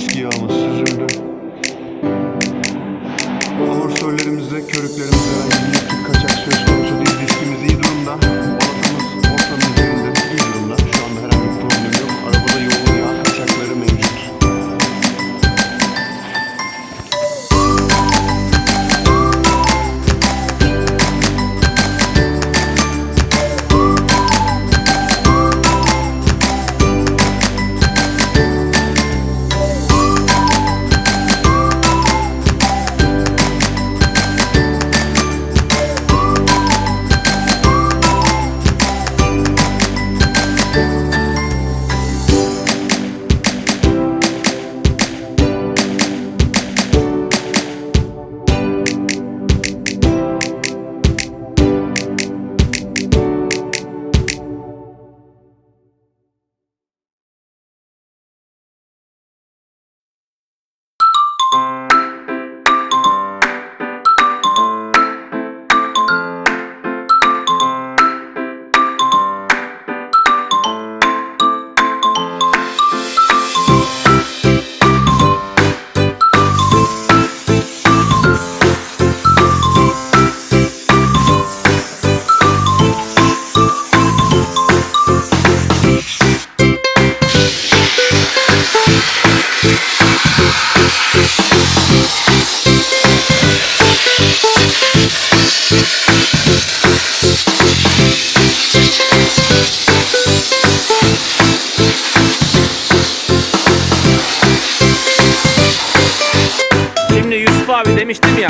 Eski yağımız süzüldü. Amortisörlerimizde, körüklerimizde herhangi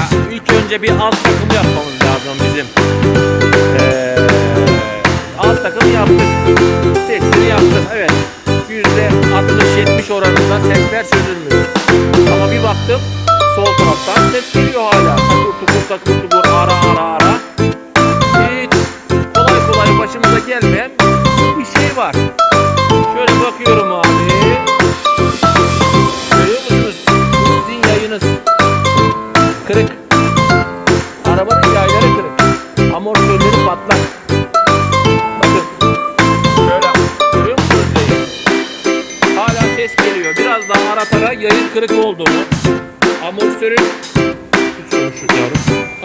ya ilk önce bir alt takım yapmamız lazım bizim. Ee, alt takım yaptık. Testini yaptık evet. Yüzde 60-70 oranında sesler çözülmüyor. Ama bir baktım sol taraftan ses geliyor hala. Tukur takır tukur ara ara Amortisörleri patlak. Bakın. Şöyle. Görüyor musunuz yayını? Hala ses geliyor. Biraz daha ara tara yayın kırık olduğunu. Amortisörün.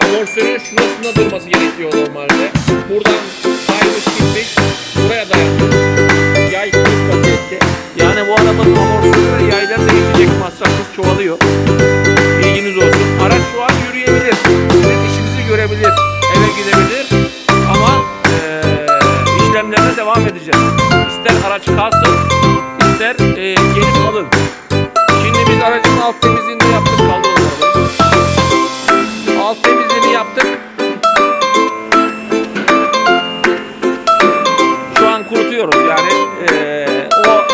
Amortisörün şurasında durması gerekiyor normalde. Buradan kaymış gitmiş. Buraya dayanıyor. Yay kırık vaziyette. Yani bu arabanın amortisörü yayları değişecek masrafımız çoğalıyor. Bilginiz olsun. Araç Kalsın, ister eee gelip alın. Şimdi biz aracın alt temizliğini yaptık. Kaldı. Alt temizliğini yaptık. Şu an kurutuyoruz yani. eee o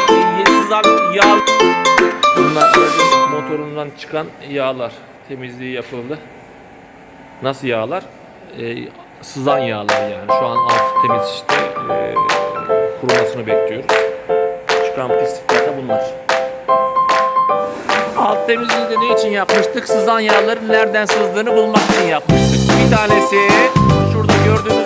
sızan yağ Bunlar aracın motorundan çıkan yağlar. Temizliği yapıldı. Nasıl yağlar? Ee, sızan yağlar yani. Şu an altı temiz işte ee, kurumasını bekliyoruz. Çıkan pislikler de bunlar. Alt temizliği ne için yapmıştık? Sızan yağların nereden sızdığını bulmak için yapmıştık. Bir tanesi şurada gördüğünüz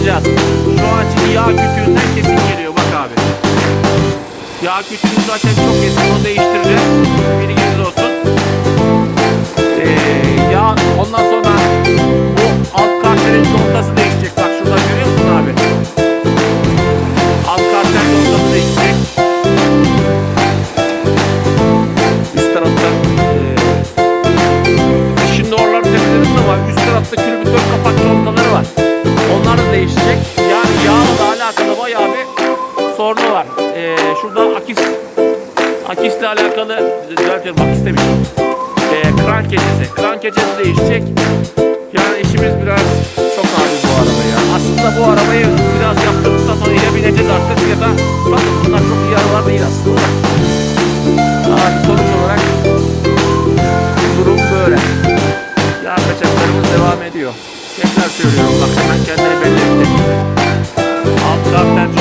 Bulacağız. Şu an için yağ kütüğünden kesin geliyor bak abi. Yağ kütüğü zaten çok eski onu değiştireceğiz. Bilginiz olsun. Ee, yağ ondan sonra bu alt karterin noktası değişecek. Bak şurada görüyor sorunu var. Eee şurada akis akisle alakalı düzeltiyorum akis demişim. Eee kran keçesi. Kran keçesi değişecek. Yani işimiz biraz çok ağır bu araba ya. Aslında bu arabayı biraz yaptırdıktan sonra ya bineceğiz artık ya da bakın bunlar çok iyi arabalar değil aslında. Ama sonuç olarak durum böyle. Yağ kaçaklarımız devam ediyor. Tekrar söylüyorum bak hemen kendini belli etti. Alt karter